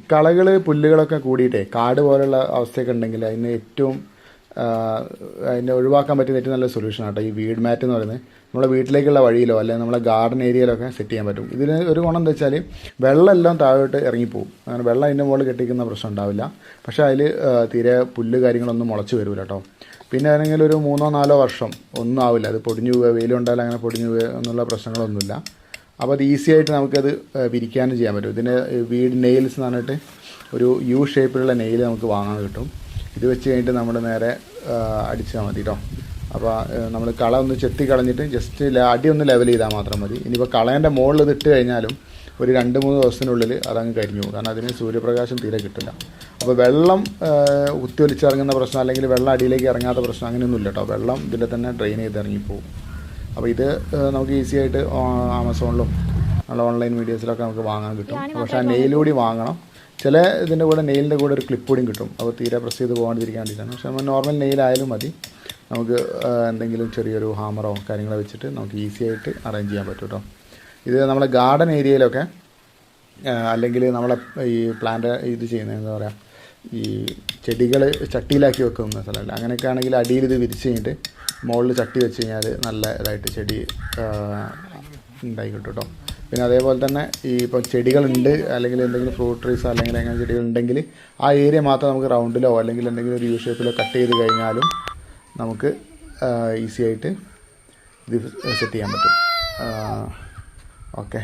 ഈ കളകൾ പുല്ലുകളൊക്കെ കൂടിയിട്ടേ കാട് പോലുള്ള അവസ്ഥയൊക്കെ ഉണ്ടെങ്കിൽ അതിന് ഏറ്റവും അതിനെ ഒഴിവാക്കാൻ പറ്റുന്ന ഏറ്റവും നല്ല സൊല്യൂഷൻ ആട്ടോ ഈ വീഡ് മാറ്റ് എന്ന് പറയുന്നത്. നമ്മളെ വീട്ടിലേക്കുള്ള വഴിയിലോ അല്ലെങ്കിൽ നമ്മളെ ഗാർഡൻ ഏരിയയിലൊക്കെ സെറ്റ് ചെയ്യാൻ പറ്റും. ഇതിന് ഒരു ഗുണം എന്താ വെച്ചാൽ വെള്ളം എല്ലാം താഴോട്ട് ഇറങ്ങിപ്പോവും. അങ്ങനെ വെള്ളം അതിന്റെ മുകളിൽ കെട്ടിക്കുന്ന പ്രശ്നം ഉണ്ടാവില്ല. പക്ഷേ അതിൽ തീരെ പുല്ല് കാര്യങ്ങളൊന്നും മുളച്ച് വരില്ല കേട്ടോ പിന്നെ ആണെങ്കിൽ ഒരു മൂന്നോ നാലോ വർഷം ഒന്നും ആവില്ല. അത് പൊടിഞ്ഞു പോവുക വെയിലുണ്ടായാലും അങ്ങനെ പൊടിഞ്ഞു പോവുക എന്നുള്ള പ്രശ്നങ്ങളൊന്നുമില്ല. അപ്പോൾ അത് ഈസി ആയിട്ട് നമുക്കത് വിരിക്കാനും ചെയ്യാൻ പറ്റും. ഇതിന്റെ വീട് നെയിൽസ് എന്ന് പറഞ്ഞിട്ട് ഒരു യു ഷേപ്പിലുള്ള നെയിൽ നമുക്ക് വാങ്ങാൻ കിട്ടും. ഇത് വെച്ച് കഴിഞ്ഞിട്ട് നമ്മൾ നേരെ അടിച്ചാൽ മതി കേട്ടോ അപ്പോൾ നമ്മൾ കള ഒന്ന് ചെത്തി കളഞ്ഞിട്ട് ജസ്റ്റ് അടി ഒന്ന് ലെവൽ ചെയ്താൽ മാത്രം മതി. ഇനിയിപ്പോൾ കളേന്റെ മുകളിൽ ഇത് ഇട്ട് കഴിഞ്ഞാലും ഒരു രണ്ട് മൂന്ന് ദിവസത്തിനുള്ളിൽ അതങ്ങ് കരിഞ്ഞു പോകും. കാരണം അതിന് സൂര്യപ്രകാശം തീരെ കിട്ടില്ല. അപ്പോൾ വെള്ളം കുത്തിയൊലിച്ചിറങ്ങുന്ന പ്രശ്നം അല്ലെങ്കിൽ വെള്ളം അടിയിലേക്ക് ഇറങ്ങാത്ത പ്രശ്നം അങ്ങനെയൊന്നുമില്ല കേട്ടോ വെള്ളം ഇതിൽ തന്നെ ഡ്രെയിൻ ചെയ്ത് ഇറങ്ങിപ്പോകും. അപ്പോൾ ഇത് നമുക്ക് ഈസി ആയിട്ട് ആമസോണിലും നല്ല ഓൺലൈൻ മീഡിയസിലൊക്കെ നമുക്ക് വാങ്ങാൻ കിട്ടും. പക്ഷെ ആ നെയിൽ കൂടി വാങ്ങണം. ചില ഇതിന്റെ കൂടെ നെയിലിന്റെ കൂടെ ഒരു ക്ലിപ്പ് കൂടി കിട്ടും. അപ്പോൾ തീരെ പ്രസ് ചെയ്ത് പോകാണ്ടിരിക്കാൻ വേണ്ടിയിട്ടാണ്. പക്ഷേ നമ്മൾ നോർമൽ നെയിലായാലും മതി. നമുക്ക് എന്തെങ്കിലും ചെറിയൊരു ഹാമറോ കാര്യങ്ങളോ വെച്ചിട്ട് നമുക്ക് ഈസി ആയിട്ട് അറേഞ്ച് ചെയ്യാൻ പറ്റും കേട്ടോ. ഇത് നമ്മളെ ഗാർഡൻ ഏരിയയിലൊക്കെ അല്ലെങ്കിൽ നമ്മളെ ഈ പ്ലാന്റ് ഇത് ചെയ്യുന്ന എന്താ പറയുക ഈ ചെടികൾ ചട്ടിയിലാക്കി വെക്കുന്ന സ്ഥലമല്ല. അങ്ങനെയൊക്കെ ആണെങ്കിൽ അടിയിൽ ഇത് വിരിച്ച് കഴിഞ്ഞിട്ട് മുകളിൽ ചട്ടി വെച്ച് കഴിഞ്ഞാൽ നല്ല ഇതായിട്ട് ചെടി ഉണ്ടായിക്കിട്ടും ഉണ്ടായി കിട്ടും കേട്ടോ പിന്നെ അതേപോലെ തന്നെ ഈ ഇപ്പോൾ ചെടികളുണ്ട് അല്ലെങ്കിൽ എന്തെങ്കിലും ഫ്രൂട്ട് ട്രീസ് അല്ലെങ്കിൽ അങ്ങനെ ചെടികളുണ്ടെങ്കിൽ ആ ഏരിയ മാത്രം നമുക്ക് റൗണ്ടിലോ അല്ലെങ്കിൽ എന്തെങ്കിലും ഒരു യു ഷേപ്പിലോ കട്ട് ചെയ്ത് കഴിഞ്ഞാലും നമുക്ക് ഈസി ആയിട്ട് ഇത് സെറ്റ് ചെയ്യാൻ പറ്റും. ഓക്കെ.